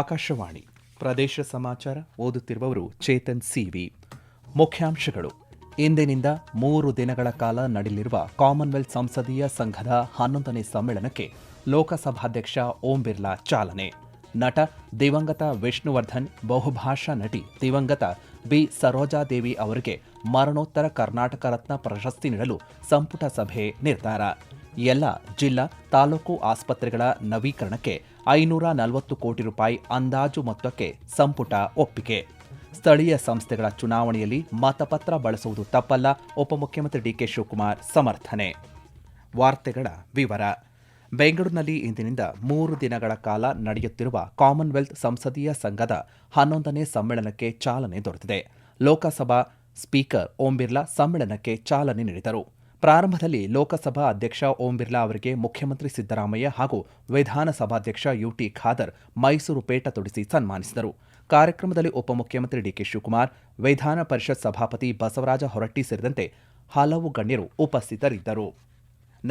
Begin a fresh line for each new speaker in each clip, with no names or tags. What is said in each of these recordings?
ಆಕಾಶವಾಣಿ ಪ್ರದೇಶ ಸಮಾಚಾರ ಓದುತ್ತಿರುವವರು ಚೇತನ್ ಸಿವಿ ಮುಖ್ಯಾಂಶಗಳು ಇಂದಿನಿಂದ ಮೂರು ದಿನಗಳ ಕಾಲ ನಡೆಯಲಿರುವ ಕಾಮನ್ವೆಲ್ತ್ ಸಂಸದೀಯ ಸಂಘದ ಹನ್ನೊಂದನೇ ಸಮ್ಮೇಳನಕ್ಕೆ ಲೋಕಸಭಾಧ್ಯಕ್ಷ ಓಂ ಬಿರ್ಲಾ ಚಾಲನೆ ನಟ ದಿವಂಗತ ವಿಷ್ಣುವರ್ಧನ್ ಬಹುಭಾಷಾ ನಟಿ ದಿವಂಗತ ಬಿ ಸರೋಜಾದೇವಿ ಅವರಿಗೆ ಮರಣೋತ್ತರ ಕರ್ನಾಟಕ ರತ್ನ ಪ್ರಶಸ್ತಿ ನೀಡಲು ಸಂಪುಟ ಸಭೆ ನಿರ್ಧಾರ ಎಲ್ಲ ಜಿಲ್ಲಾ ತಾಲೂಕು ಆಸ್ಪತ್ರೆಗಳ ನವೀಕರಣಕ್ಕೆ ಐನೂರ ನಲವತ್ತು ಕೋಟಿ ರೂಪಾಯಿ ಅಂದಾಜು ಮೊತ್ತಕ್ಕೆ ಸಂಪುಟ ಒಪ್ಪಿಗೆ ಸ್ಥಳೀಯ ಸಂಸ್ಥೆಗಳ ಚುನಾವಣೆಯಲ್ಲಿ ಮತಪತ್ರ ಬಳಸುವುದು ತಪ್ಪಲ್ಲ ಉಪಮುಖ್ಯಮಂತ್ರಿ ಡಿಕೆ ಶಿವಕುಮಾರ್ ಸಮರ್ಥನೆ ವಾರ್ತೆಗಳ ವಿವರ ಬೆಂಗಳೂರಿನಲ್ಲಿ ಇಂದಿನಿಂದ ಮೂರು ದಿನಗಳ ಕಾಲ ನಡೆಯುತ್ತಿರುವ ಕಾಮನ್ವೆಲ್ತ್ ಸಂಸದೀಯ ಸಂಘದ ಹನ್ನೊಂದನೇ ಸಮ್ಮೇಳನಕ್ಕೆ ಚಾಲನೆ ದೊರೆತಿದೆ ಲೋಕಸಭಾ ಸ್ಪೀಕರ್ ಓಂ ಬಿರ್ಲಾ ಸಮ್ಮೇಳನಕ್ಕೆ ಚಾಲನೆ ನೀಡಿದರು ಪ್ರಾರಂಭದಲ್ಲಿ ಲೋಕಸಭಾ ಅಧ್ಯಕ್ಷ ಓಂ ಬಿರ್ಲಾ ಅವರಿಗೆ ಮುಖ್ಯಮಂತ್ರಿ ಸಿದ್ದರಾಮಯ್ಯ ಹಾಗೂ ವಿಧಾನಸಭಾಧ್ಯಕ್ಷ ಯುಟಿ ಖಾದರ್ ಮೈಸೂರು ಪೇಟ ತೊಡಿಸಿ ಸನ್ಮಾನಿಸಿದರು ಕಾರ್ಯಕ್ರಮದಲ್ಲಿ ಉಪಮುಖ್ಯಮಂತ್ರಿ ಡಿಕೆ ಶಿವಕುಮಾರ್ ವಿಧಾನ ಪರಿಷತ್ ಸಭಾಪತಿ ಬಸವರಾಜ ಹೊರಟ್ಟಿ ಸೇರಿದಂತೆ ಹಲವು ಗಣ್ಯರು ಉಪಸ್ಥಿತರಿದ್ದರು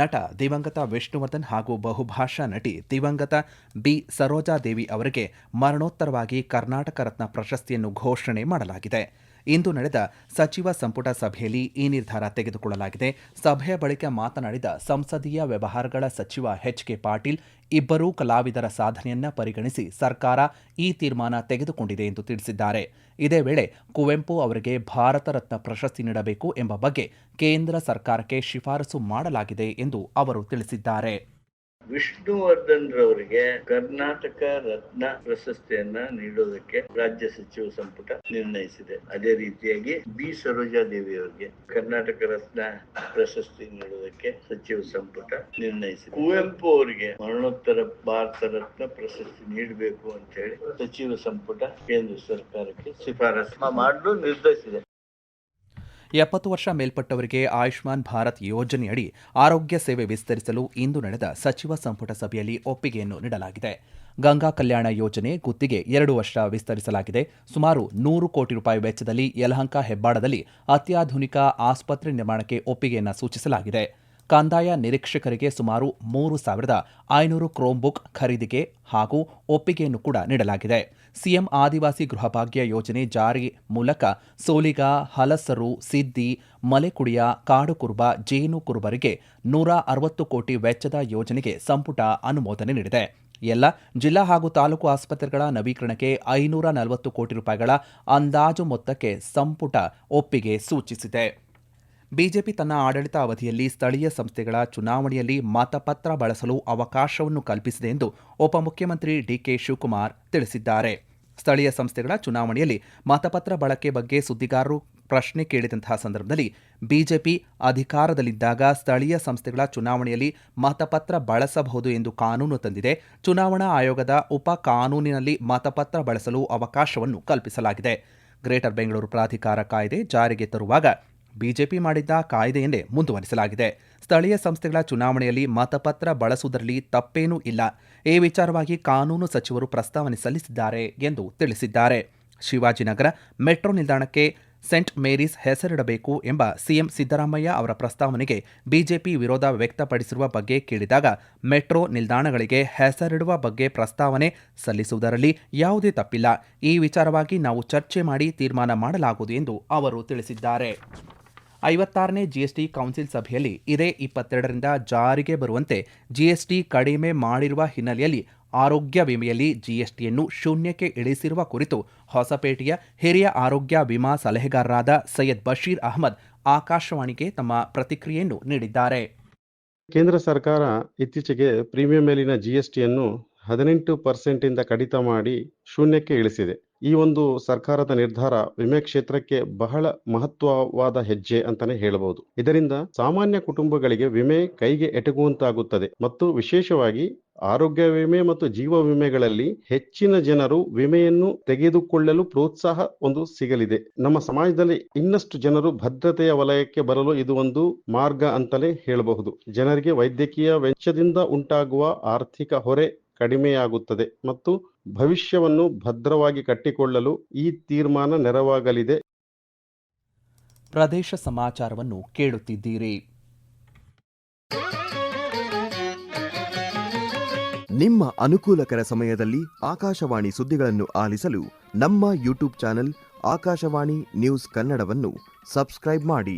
ನಟ ದಿವಂಗತ ವಿಷ್ಣುವರ್ಧನ್ ಹಾಗೂ ಬಹುಭಾಷಾ ನಟಿ ದಿವಂಗತ ಬಿ ಸರೋಜಾದೇವಿ ಅವರಿಗೆ ಮರಣೋತ್ತರವಾಗಿ ಕರ್ನಾಟಕ ರತ್ನ ಪ್ರಶಸ್ತಿಯನ್ನು ಘೋಷಣೆ ಮಾಡಲಾಗಿದೆ ಇಂದು ನಡೆದ ಸಚಿವ ಸಂಪುಟ ಸಭೆಯಲ್ಲಿ ಈ ನಿರ್ಧಾರ ತೆಗೆದುಕೊಳ್ಳಲಾಗಿದೆ ಸಭೆಯ ಬಳಿಕ ಮಾತನಾಡಿದ ಸಂಸದೀಯ ವ್ಯವಹಾರಗಳ ಸಚಿವ ಎಚ್ ಕೆ ಪಾಟೀಲ್ ಇಬ್ಬರೂ ಕಲಾವಿದರ ಸಾಧನೆಯನ್ನ ಪರಿಗಣಿಸಿ ಸರ್ಕಾರ ಈ ತೀರ್ಮಾನ ತೆಗೆದುಕೊಂಡಿದೆ ಎಂದು ತಿಳಿಸಿದ್ದಾರೆ ಇದೇ ವೇಳೆ ಕುವೆಂಪು ಅವರಿಗೆ ಭಾರತ ರತ್ನ ಪ್ರಶಸ್ತಿ ನೀಡಬೇಕು ಎಂಬ ಬಗ್ಗೆ ಕೇಂದ್ರ ಸರ್ಕಾರಕ್ಕೆ ಶಿಫಾರಸು ಮಾಡಲಾಗಿದೆ ಎಂದು ಅವರು ತಿಳಿಸಿದ್ದಾರೆ
ವಿಷ್ಣುವರ್ಧನ್ ರವರಿಗೆ ಕರ್ನಾಟಕ ರತ್ನ ಪ್ರಶಸ್ತಿಯನ್ನ ನೀಡೋದಕ್ಕೆ ರಾಜ್ಯ ಸಚಿವ ಸಂಪುಟ ನಿರ್ಣಯಿಸಿದೆ ಅದೇ ರೀತಿಯಾಗಿ ಬಿ ಸರೋಜಾ ದೇವಿ ಅವರಿಗೆ ಕರ್ನಾಟಕ ರತ್ನ ಪ್ರಶಸ್ತಿ ನೀಡೋದಕ್ಕೆ ಸಚಿವ ಸಂಪುಟ ನಿರ್ಣಯಿಸಿದೆ ಕುವೆಂಪು ಅವರಿಗೆ ಮರಣೋತ್ತರ ಭಾರತ ರತ್ನ ಪ್ರಶಸ್ತಿ ನೀಡಬೇಕು ಅಂತ ಹೇಳಿ ಸಚಿವ ಸಂಪುಟ ಕೇಂದ್ರ ಸರ್ಕಾರಕ್ಕೆ ಶಿಫಾರಸು ಮಾಡಲು ನಿರ್ಧರಿಸಿದೆ
ಎಪ್ಪತ್ತು ವರ್ಷ ಮೇಲ್ಪಟ್ಟವರಿಗೆ ಆಯುಷ್ಮಾನ್ ಭಾರತ್ ಯೋಜನೆಯಡಿ ಆರೋಗ್ಯ ಸೇವೆ ವಿಸ್ತರಿಸಲು ಇಂದು ನಡೆದ ಸಚಿವ ಸಂಪುಟ ಸಭೆಯಲ್ಲಿ ಒಪ್ಪಿಗೆಯನ್ನು ನೀಡಲಾಗಿದೆ ಗಂಗಾ ಕಲ್ಯಾಣ ಯೋಜನೆ ಗುತ್ತಿಗೆ ಎರಡು ವರ್ಷ ವಿಸ್ತರಿಸಲಾಗಿದೆ ಸುಮಾರು ನೂರು ಕೋಟಿ ರೂಪಾಯಿ ವೆಚ್ಚದಲ್ಲಿ ಯಲಹಂಕ ಹೆಬ್ಬಾಡದಲ್ಲಿ ಅತ್ಯಾಧುನಿಕ ಆಸ್ಪತ್ರೆ ನಿರ್ಮಾಣಕ್ಕೆ ಒಪ್ಪಿಗೆಯನ್ನು ಸೂಚಿಸಲಾಗಿದೆ ಕಂದಾಯ ನಿರೀಕ್ಷಕರಿಗೆ ಸುಮಾರು ಮೂರು ಸಾವಿರದ ಐನೂರು ಕ್ರೋಂಬುಕ್ ಖರೀದಿಗೆ ಹಾಗೂ ಒಪ್ಪಿಗೆಯನ್ನು ಕೂಡ ನೀಡಲಾಗಿದೆ ಸಿಎಂ ಆದಿವಾಸಿ ಗೃಹಭಾಗ್ಯ ಯೋಜನೆ ಜಾರಿ ಮೂಲಕ ಸೋಲಿಗ ಹಲಸರು ಸಿದ್ದಿ ಮಲೆಕುಡಿಯ ಕಾಡುಕುರ್ಬ ಜೇನು ಕುರುಬರಿಗೆ ನೂರ ಅರವತ್ತು ಕೋಟಿ ವೆಚ್ಚದ ಯೋಜನೆಗೆ ಸಂಪುಟ ಅನುಮೋದನೆ ನೀಡಿದೆ ಎಲ್ಲ ಜಿಲ್ಲಾ ಹಾಗೂ ತಾಲೂಕು ಆಸ್ಪತ್ರೆಗಳ ನವೀಕರಣಕ್ಕೆ ಐನೂರ ನಲವತ್ತು ಕೋಟಿ ರೂಪಾಯಿಗಳ ಅಂದಾಜು ಮೊತ್ತಕ್ಕೆ ಸಂಪುಟ ಒಪ್ಪಿಗೆ ಸೂಚಿಸಿದೆ ಬಿಜೆಪಿ ತನ್ನ ಆಡಳಿತ ಅವಧಿಯಲ್ಲಿ ಸ್ಥಳೀಯ ಸಂಸ್ಥೆಗಳ ಚುನಾವಣೆಯಲ್ಲಿ ಮತಪತ್ರ ಬಳಸಲು ಅವಕಾಶವನ್ನು ಕಲ್ಪಿಸಿದೆ ಎಂದು ಉಪಮುಖ್ಯಮಂತ್ರಿ ಡಿಕೆ ಶಿವಕುಮಾರ್ ತಿಳಿಸಿದ್ದಾರೆ ಸ್ಥಳೀಯ ಸಂಸ್ಥೆಗಳ ಚುನಾವಣೆಯಲ್ಲಿ ಮತಪತ್ರ ಬಳಕೆ ಬಗ್ಗೆ ಸುದ್ದಿಗಾರರು ಪ್ರಶ್ನೆ ಕೇಳಿದಂತಹ ಸಂದರ್ಭದಲ್ಲಿ ಬಿಜೆಪಿ ಅಧಿಕಾರದಲ್ಲಿದ್ದಾಗ ಸ್ಥಳೀಯ ಸಂಸ್ಥೆಗಳ ಚುನಾವಣೆಯಲ್ಲಿ ಮತಪತ್ರ ಬಳಸಬಹುದು ಎಂದು ಕಾನೂನು ತಂದಿದೆ ಚುನಾವಣಾ ಆಯೋಗದ ಉಪ ಕಾನೂನಿನಲ್ಲಿ ಮತಪತ್ರ ಬಳಸಲು ಅವಕಾಶವನ್ನು ಕಲ್ಪಿಸಲಾಗಿದೆ ಗ್ರೇಟರ್ ಬೆಂಗಳೂರು ಪ್ರಾಧಿಕಾರ ಕಾಯ್ದೆ ಜಾರಿಗೆ ತರುವಾಗ ಬಿಜೆಪಿ ಮಾಡಿದ್ದ ಕಾಯ್ದೆಯನ್ನೇ ಮುಂದುವರಿಸಲಾಗಿದೆ ಸ್ಥಳೀಯ ಸಂಸ್ಥೆಗಳ ಚುನಾವಣೆಯಲ್ಲಿ ಮತಪತ್ರ ಬಳಸುವುದರಲ್ಲಿ ತಪ್ಪೇನೂ ಇಲ್ಲ ಈ ವಿಚಾರವಾಗಿ ಕಾನೂನು ಸಚಿವರು ಪ್ರಸ್ತಾವನೆ ಸಲ್ಲಿಸಿದ್ದಾರೆ ಎಂದು ತಿಳಿಸಿದ್ದಾರೆ ಶಿವಾಜಿನಗರ ಮೆಟ್ರೋ ನಿಲ್ದಾಣಕ್ಕೆ ಸೆಂಟ್ ಮೇರೀಸ್ ಹೆಸರಿಡಬೇಕು ಎಂಬ ಸಿಎಂ ಸಿದ್ದರಾಮಯ್ಯ ಅವರ ಪ್ರಸ್ತಾವನೆಗೆ ಬಿಜೆಪಿ ವಿರೋಧ ವ್ಯಕ್ತಪಡಿಸಿರುವ ಬಗ್ಗೆ ಕೇಳಿದಾಗ ಮೆಟ್ರೋ ನಿಲ್ದಾಣಗಳಿಗೆ ಹೆಸರಿಡುವ ಬಗ್ಗೆ ಪ್ರಸ್ತಾವನೆ ಸಲ್ಲಿಸುವುದರಲ್ಲಿ ಯಾವುದೇ ತಪ್ಪಿಲ್ಲ ಈ ವಿಚಾರವಾಗಿ ನಾವು ಚರ್ಚೆ ಮಾಡಿ ತೀರ್ಮಾನ ಮಾಡಲಾಗುವುದು ಎಂದು ಅವರು ತಿಳಿಸಿದ್ದಾರೆ ಐವತ್ತಾರನೇ ಜಿಎಸ್ಟಿ ಕೌನ್ಸಿಲ್ ಸಭೆಯಲ್ಲಿ ಇದೇ ಇಪ್ಪತ್ತೆರಡರಿಂದ ಜಾರಿಗೆ ಬರುವಂತೆ ಜಿಎಸ್ಟಿ ಕಡಿಮೆ ಮಾಡಿರುವ ಹಿನ್ನೆಲೆಯಲ್ಲಿ ಆರೋಗ್ಯ ವಿಮೆಯಲ್ಲಿ ಜಿಎಸ್ಟಿಯನ್ನು ಶೂನ್ಯಕ್ಕೆ ಇಳಿಸಿರುವ ಕುರಿತು ಹೊಸಪೇಟೆಯ ಹಿರಿಯ ಆರೋಗ್ಯ ವಿಮಾ ಸಲಹೆಗಾರರಾದ ಸೈಯದ್ ಬಶೀರ್ ಅಹಮದ್ ಆಕಾಶವಾಣಿಗೆ ತಮ್ಮ ಪ್ರತಿಕ್ರಿಯೆಯನ್ನು ನೀಡಿದ್ದಾರೆ
ಕೇಂದ್ರ ಸರ್ಕಾರ ಇತ್ತೀಚೆಗೆ ಪ್ರೀಮಿಯಂ ಮೇಲಿನ ಜಿಎಸ್ಟಿಯನ್ನು ಹದಿನೆಂಟು ಪರ್ಸೆಂಟಿಂದ ಕಡಿತ ಮಾಡಿ ಶೂನ್ಯಕ್ಕೆ ಇಳಿಸಿದೆ ಈ ಒಂದು ಸರ್ಕಾರದ ನಿರ್ಧಾರ ವಿಮೆ ಕ್ಷೇತ್ರಕ್ಕೆ ಬಹಳ ಮಹತ್ವವಾದ ಹೆಜ್ಜೆ ಅಂತಾನೆ ಹೇಳಬಹುದು ಇದರಿಂದ ಸಾಮಾನ್ಯ ಕುಟುಂಬಗಳಿಗೆ ವಿಮೆ ಕೈಗೆ ಎಟಗುವಂತಾಗುತ್ತದೆ ಮತ್ತು ವಿಶೇಷವಾಗಿ ಆರೋಗ್ಯ ವಿಮೆ ಮತ್ತು ಜೀವ ವಿಮೆಗಳಲ್ಲಿ ಹೆಚ್ಚಿನ ಜನರು ವಿಮೆಯನ್ನು ತೆಗೆದುಕೊಳ್ಳಲು ಪ್ರೋತ್ಸಾಹ ಒಂದು ಸಿಗಲಿದೆ ನಮ್ಮ ಸಮಾಜದಲ್ಲಿ ಇನ್ನಷ್ಟು ಜನರು ಭದ್ರತೆಯ ವಲಯಕ್ಕೆ ಬರಲು ಇದು ಒಂದು ಮಾರ್ಗ ಅಂತಲೇ ಹೇಳಬಹುದು ಜನರಿಗೆ ವೈದ್ಯಕೀಯ ವೆಚ್ಚದಿಂದ ಉಂಟಾಗುವ ಆರ್ಥಿಕ ಹೊರೆ ಕಡಿಮೆಯಾಗುತ್ತದೆ ಮತ್ತು ಭವಿಷ್ಯವನ್ನು ಭದ್ರವಾಗಿ ಕಟ್ಟಿಕೊಳ್ಳಲು ಈ ತೀರ್ಮಾನ ನೆರವಾಗಲಿದೆ
ಪ್ರದೇಶ ಸಮಾಚಾರವನ್ನು ಕೇಳುತ್ತಿದ್ದೀರಿ
ನಿಮ್ಮ ಅನುಕೂಲಕರ ಸಮಯದಲ್ಲಿ ಆಕಾಶವಾಣಿ ಸುದ್ದಿಗಳನ್ನು ಆಲಿಸಲು ನಮ್ಮ ಯೂಟ್ಯೂಬ್ ಚಾನೆಲ್ ಆಕಾಶವಾಣಿ ನ್ಯೂಸ್ ಕನ್ನಡವನ್ನು ಸಬ್ಸ್ಕ್ರೈಬ್ ಮಾಡಿ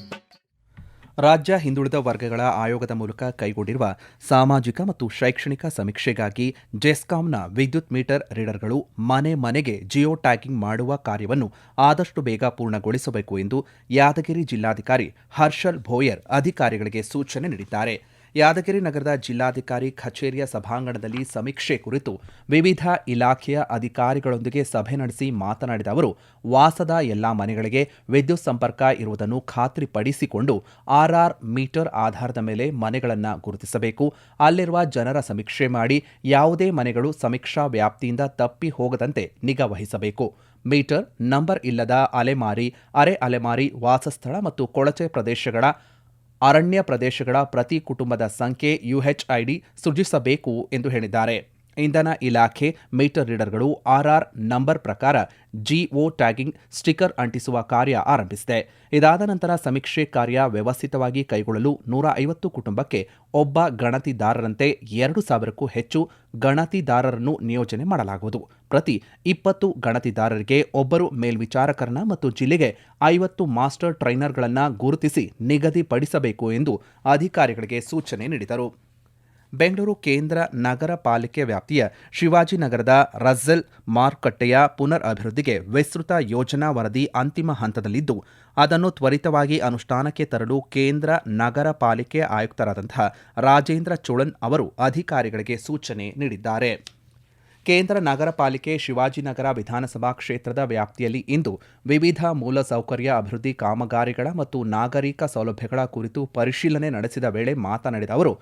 ರಾಜ್ಯ ಹಿಂದುಳಿದ ವರ್ಗಗಳ ಆಯೋಗದ ಮೂಲಕ ಕೈಗೊಂಡಿರುವ ಸಾಮಾಜಿಕ ಮತ್ತು ಶೈಕ್ಷಣಿಕ ಸಮೀಕ್ಷೆಗಾಗಿ ಜೆಸ್ಕಾಂನ ವಿದ್ಯುತ್ ಮೀಟರ್ ರೀಡರ್ಗಳು ಮನೆ ಮನೆಗೆ ಜಿಯೋ ಟ್ಯಾಗಿಂಗ್ ಮಾಡುವ ಕಾರ್ಯವನ್ನು ಆದಷ್ಟು ಬೇಗ ಪೂರ್ಣಗೊಳಿಸಬೇಕು ಎಂದು ಯಾದಗಿರಿ ಜಿಲ್ಲಾಧಿಕಾರಿ ಹರ್ಷಲ್ ಭೋಯರ್ ಅಧಿಕಾರಿಗಳಿಗೆ ಸೂಚನೆ ನೀಡಿದ್ದಾರೆ ಯಾದಗಿರಿ ನಗರದ ಜಿಲ್ಲಾಧಿಕಾರಿ ಕಚೇರಿಯ ಸಭಾಂಗಣದಲ್ಲಿ ಸಮೀಕ್ಷೆ ಕುರಿತು ವಿವಿಧ ಇಲಾಖೆಯ ಅಧಿಕಾರಿಗಳೊಂದಿಗೆ ಸಭೆ ನಡೆಸಿ ಮಾತನಾಡಿದ ಅವರು ವಾಸದ ಎಲ್ಲಾ ಮನೆಗಳಿಗೆ ವಿದ್ಯುತ್ ಸಂಪರ್ಕ ಇರುವುದನ್ನು ಖಾತ್ರಿಪಡಿಸಿಕೊಂಡು ಆರ್ಆರ್ ಮೀಟರ್ ಆಧಾರದ ಮೇಲೆ ಮನೆಗಳನ್ನು ಗುರುತಿಸಬೇಕು ಅಲ್ಲಿರುವ ಜನರ ಸಮೀಕ್ಷೆ ಮಾಡಿ ಯಾವುದೇ ಮನೆಗಳು ಸಮೀಕ್ಷಾ ವ್ಯಾಪ್ತಿಯಿಂದ ತಪ್ಪಿ ಹೋಗದಂತೆ ವಹಿಸಬೇಕು ಮೀಟರ್ ನಂಬರ್ ಇಲ್ಲದ ಅಲೆಮಾರಿ ಅರೆ ಅಲೆಮಾರಿ ವಾಸಸ್ಥಳ ಮತ್ತು ಕೊಳಚೆ ಪ್ರದೇಶಗಳ ಅರಣ್ಯ ಪ್ರದೇಶಗಳ ಪ್ರತಿ ಕುಟುಂಬದ ಸಂಖ್ಯೆ ಯುಎಚ್ಐಡಿ ಸೃಜಿಸಬೇಕು ಎಂದು ಹೇಳಿದ್ದಾರೆ ಇಂಧನ ಇಲಾಖೆ ಮೀಟರ್ ರೀಡರ್ಗಳು ಆರ್ಆರ್ ನಂಬರ್ ಪ್ರಕಾರ ಜಿಒ ಟ್ಯಾಗಿಂಗ್ ಸ್ಟಿಕರ್ ಅಂಟಿಸುವ ಕಾರ್ಯ ಆರಂಭಿಸಿದೆ ಇದಾದ ನಂತರ ಸಮೀಕ್ಷೆ ಕಾರ್ಯ ವ್ಯವಸ್ಥಿತವಾಗಿ ಕೈಗೊಳ್ಳಲು ನೂರ ಐವತ್ತು ಕುಟುಂಬಕ್ಕೆ ಒಬ್ಬ ಗಣತಿದಾರರಂತೆ ಎರಡು ಸಾವಿರಕ್ಕೂ ಹೆಚ್ಚು ಗಣತಿದಾರರನ್ನು ನಿಯೋಜನೆ ಮಾಡಲಾಗುವುದು ಪ್ರತಿ ಇಪ್ಪತ್ತು ಗಣತಿದಾರರಿಗೆ ಒಬ್ಬರು ಮೇಲ್ವಿಚಾರಕರನ್ನ ಮತ್ತು ಜಿಲ್ಲೆಗೆ ಐವತ್ತು ಮಾಸ್ಟರ್ ಟ್ರೈನರ್ಗಳನ್ನು ಗುರುತಿಸಿ ನಿಗದಿಪಡಿಸಬೇಕು ಎಂದು ಅಧಿಕಾರಿಗಳಿಗೆ ಸೂಚನೆ ನೀಡಿದರು ಬೆಂಗಳೂರು ಕೇಂದ್ರ ನಗರ ಪಾಲಿಕೆ ವ್ಯಾಪ್ತಿಯ ಶಿವಾಜಿನಗರದ ರಜ್ಜಲ್ ಮಾರುಕಟ್ಟೆಯ ಪುನರ್ ಅಭಿವೃದ್ಧಿಗೆ ವಿಸ್ತೃತ ಯೋಜನಾ ವರದಿ ಅಂತಿಮ ಹಂತದಲ್ಲಿದ್ದು ಅದನ್ನು ತ್ವರಿತವಾಗಿ ಅನುಷ್ಠಾನಕ್ಕೆ ತರಲು ಕೇಂದ್ರ ನಗರ ಪಾಲಿಕೆ ಆಯುಕ್ತರಾದಂತಹ ರಾಜೇಂದ್ರ ಚೋಳನ್ ಅವರು ಅಧಿಕಾರಿಗಳಿಗೆ ಸೂಚನೆ ನೀಡಿದ್ದಾರೆ ಕೇಂದ್ರ ನಗರ ಪಾಲಿಕೆ ಶಿವಾಜಿನಗರ ವಿಧಾನಸಭಾ ಕ್ಷೇತ್ರದ ವ್ಯಾಪ್ತಿಯಲ್ಲಿ ಇಂದು ವಿವಿಧ ಮೂಲಸೌಕರ್ಯ ಅಭಿವೃದ್ಧಿ ಕಾಮಗಾರಿಗಳ ಮತ್ತು ನಾಗರಿಕ ಸೌಲಭ್ಯಗಳ ಕುರಿತು ಪರಿಶೀಲನೆ ನಡೆಸಿದ ವೇಳೆ ಮಾತನಾಡಿದ ಅವರು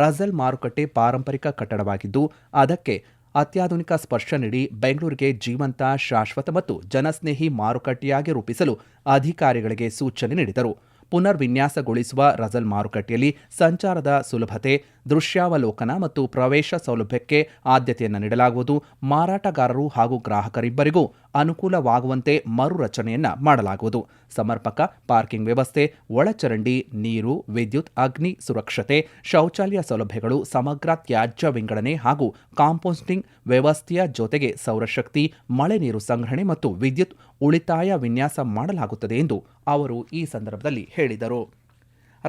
ರಜಲ್ ಮಾರುಕಟ್ಟೆ ಪಾರಂಪರಿಕ ಕಟ್ಟಡವಾಗಿದ್ದು ಅದಕ್ಕೆ ಅತ್ಯಾಧುನಿಕ ಸ್ಪರ್ಶ ನೀಡಿ ಬೆಂಗಳೂರಿಗೆ ಜೀವಂತ ಶಾಶ್ವತ ಮತ್ತು ಜನಸ್ನೇಹಿ ಮಾರುಕಟ್ಟೆಯಾಗಿ ರೂಪಿಸಲು ಅಧಿಕಾರಿಗಳಿಗೆ ಸೂಚನೆ ನೀಡಿದರು ಪುನರ್ವಿನ್ಯಾಸಗೊಳಿಸುವ ರಜಲ್ ಮಾರುಕಟ್ಟೆಯಲ್ಲಿ ಸಂಚಾರದ ಸುಲಭತೆ ದೃಶ್ಯಾವಲೋಕನ ಮತ್ತು ಪ್ರವೇಶ ಸೌಲಭ್ಯಕ್ಕೆ ಆದ್ಯತೆಯನ್ನು ನೀಡಲಾಗುವುದು ಮಾರಾಟಗಾರರು ಹಾಗೂ ಗ್ರಾಹಕರಿಬ್ಬರಿಗೂ ಅನುಕೂಲವಾಗುವಂತೆ ಮರು ರಚನೆಯನ್ನ ಮಾಡಲಾಗುವುದು ಸಮರ್ಪಕ ಪಾರ್ಕಿಂಗ್ ವ್ಯವಸ್ಥೆ ಒಳಚರಂಡಿ ನೀರು ವಿದ್ಯುತ್ ಅಗ್ನಿ ಸುರಕ್ಷತೆ ಶೌಚಾಲಯ ಸೌಲಭ್ಯಗಳು ಸಮಗ್ರ ತ್ಯಾಜ್ಯ ವಿಂಗಡಣೆ ಹಾಗೂ ಕಾಂಪೋಸ್ಟಿಂಗ್ ವ್ಯವಸ್ಥೆಯ ಜೊತೆಗೆ ಸೌರಶಕ್ತಿ ಮಳೆ ನೀರು ಸಂಗ್ರಹಣೆ ಮತ್ತು ವಿದ್ಯುತ್ ಉಳಿತಾಯ ವಿನ್ಯಾಸ ಮಾಡಲಾಗುತ್ತದೆ ಎಂದು ಅವರು ಈ ಸಂದರ್ಭದಲ್ಲಿ ಹೇಳಿದರು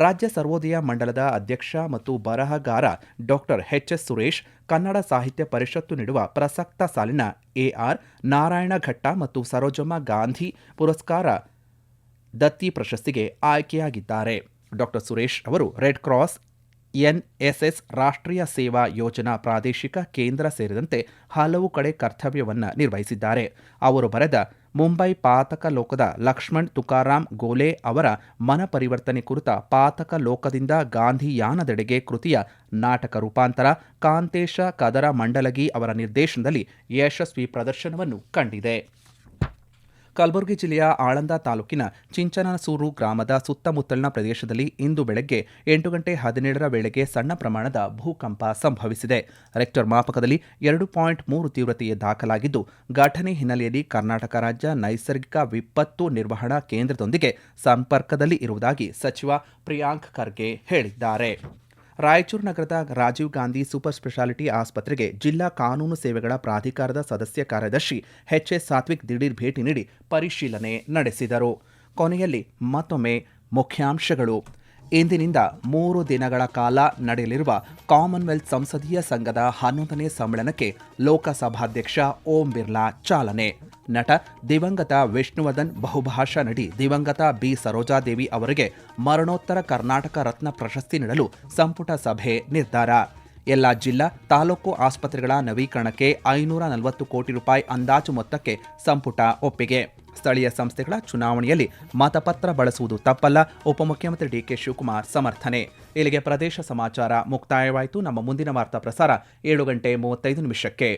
ರಾಜ್ಯ ಸರ್ವೋದಯ ಮಂಡಲದ ಅಧ್ಯಕ್ಷ ಮತ್ತು ಬರಹಗಾರ doctor H S Suresh Kannada Sahitya Parishat ನೀಡುವ ಪ್ರಸಕ್ತ ಸಾಲಿನ ಎಆರ್ ನಾರಾಯಣ ಘಟ್ಟ ಮತ್ತು ಸರೋಜಮ್ಮ ಗಾಂಧಿ ಪುರಸ್ಕಾರ ದತ್ತಿ ಪ್ರಶಸ್ತಿಗೆ ಆಯ್ಕೆಯಾಗಿದ್ದಾರೆ ಡಾಕ್ಟರ್ ಸುರೇಶ್ ಅವರು ರೆಡ್ ಕ್ರಾಸ್ ಎನ್ಎಸ್ಎಸ್ ರಾಷ್ಟ್ರೀಯ ಸೇವಾ ಯೋಜನಾ ಪ್ರಾದೇಶಿಕ ಕೇಂದ್ರ ಸೇರಿದಂತೆ ಹಲವು ಕಡೆ ಕರ್ತವ್ಯವನ್ನು ನಿರ್ವಹಿಸಿದ್ದಾರೆ ಅವರು ಬರೆದ ಮುಂಬೈ ಪಾತಕ ಲೋಕದ ಲಕ್ಷ್ಮಣ್ ತುಕಾರಾಮ್ ಗೋಲೆ ಅವರ ಮನ ಪರಿವರ್ತನೆ ಕುರಿತ ಪಾತಕ ಲೋಕದಿಂದ ಗಾಂಧಿಯಾನದೆಡೆಗೆ ಕೃತಿಯ ನಾಟಕ ರೂಪಾಂತರ ಕಾಂತೇಶ ಕದರ ಮಂಡಲಗಿ ಅವರ ನಿರ್ದೇಶನದಲ್ಲಿ ಯಶಸ್ವಿ ಪ್ರದರ್ಶನವನ್ನು ಕಂಡಿದೆ ಕಲಬುರಗಿ ಜಿಲ್ಲೆಯ ಆಳಂದ ತಾಲೂಕಿನ ಚಿಂಚನಸೂರು ಗ್ರಾಮದ ಸುತ್ತಮುತ್ತಲಿನ ಪ್ರದೇಶದಲ್ಲಿ ಇಂದು ಬೆಳಗ್ಗೆ ಎಂಟು ಗಂಟೆ ಹದಿನೇಳರ ವೇಳೆಗೆ ಸಣ್ಣ ಪ್ರಮಾಣದ ಭೂಕಂಪ ಸಂಭವಿಸಿದೆ ರೆಕ್ಟರ್ ಮಾಪಕದಲ್ಲಿ ಎರಡು ಪಾಯಿಂಟ್ ಮೂರು ತೀವ್ರತೆಯ ದಾಖಲಾಗಿದ್ದು ಘಟನೆ ಹಿನ್ನೆಲೆಯಲ್ಲಿ ಕರ್ನಾಟಕ ರಾಜ್ಯ ನೈಸರ್ಗಿಕ ವಿಪತ್ತು ನಿರ್ವಹಣಾ ಕೇಂದ್ರದೊಂದಿಗೆ ಸಂಪರ್ಕದಲ್ಲಿ ಇರುವುದಾಗಿ ಸಚಿವ ಪ್ರಿಯಾಂಕ್ ಖರ್ಗೆ ಹೇಳಿದ್ದಾರೆ ರಾಯಚೂರು ನಗರದ ರಾಜೀವ್ ಗಾಂಧಿ ಸೂಪರ್ ಸ್ಪೆಷಾಲಿಟಿ ಆಸ್ಪತ್ರೆಗೆ ಜಿಲ್ಲಾ ಕಾನೂನು ಸೇವೆಗಳ ಪ್ರಾಧಿಕಾರದ ಸದಸ್ಯ ಕಾರ್ಯದರ್ಶಿ ಎಚ್ ಎಸ್ ಸಾತ್ವಿಕ್ ದಿಢೀರ್ ಭೇಟಿ ನೀಡಿ ಪರಿಶೀಲನೆ ನಡೆಸಿದರು ಕೊನೆಯಲ್ಲಿ ಮತ್ತೊಮ್ಮೆ ಮುಖ್ಯಾಂಶಗಳು ಇಂದಿನಿಂದ ಮೂರು ದಿನಗಳ ಕಾಲ ನಡೆಯಲಿರುವ ಕಾಮನ್ವೆಲ್ತ್ ಸಂಸದೀಯ ಸಂಘದ ಹನ್ನೊಂದನೇ ಸಮ್ಮೇಳನಕ್ಕೆ ಲೋಕಸಭಾಧ್ಯಕ್ಷ ಓಂ ಬಿರ್ಲಾ ಚಾಲನೆ ನಟ ದಿವಂಗತ ವಿಷ್ಣುವರ್ಧನ್ ಬಹುಭಾಷಾ ನಟಿ ದಿವಂಗತ ಬಿ ಸರೋಜಾದೇವಿ ಅವರಿಗೆ ಮರಣೋತ್ತರ ಕರ್ನಾಟಕ ರತ್ನ ಪ್ರಶಸ್ತಿ ನೀಡಲು ಸಂಪುಟ ಸಭೆ ನಿರ್ಧಾರ ಎಲ್ಲ ಜಿಲ್ಲಾ ತಾಲೂಕು ಆಸ್ಪತ್ರೆಗಳ ನವೀಕರಣಕ್ಕೆ ಐನೂರ ನಲವತ್ತು ಕೋಟಿ ರೂಪಾಯಿ ಅಂದಾಜು ಮೊತ್ತಕ್ಕೆ ಸಂಪುಟ ಒಪ್ಪಿಗೆ ಸ್ಥಳೀಯ ಸಂಸ್ಥೆಗಳ ಚುನಾವಣೆಯಲ್ಲಿ ಮತಪತ್ರ ಬಳಸುವುದು ತಪ್ಪಲ್ಲ ಉಪಮುಖ್ಯಮಂತ್ರಿ ಡಿಕೆ ಶಿವಕುಮಾರ್ ಸಮರ್ಥನೆ ಇಲ್ಲಿಗೆ ಪ್ರದೇಶ ಸಮಾಚಾರ ಮುಕ್ತಾಯವಾಯಿತು ನಮ್ಮ ಮುಂದಿನ ವಾರ್ತಾ ಪ್ರಸಾರ ಏಳು ಗಂಟೆ ಮೂವತ್ತೈದು ನಿಮಿಷಕ್ಕೆ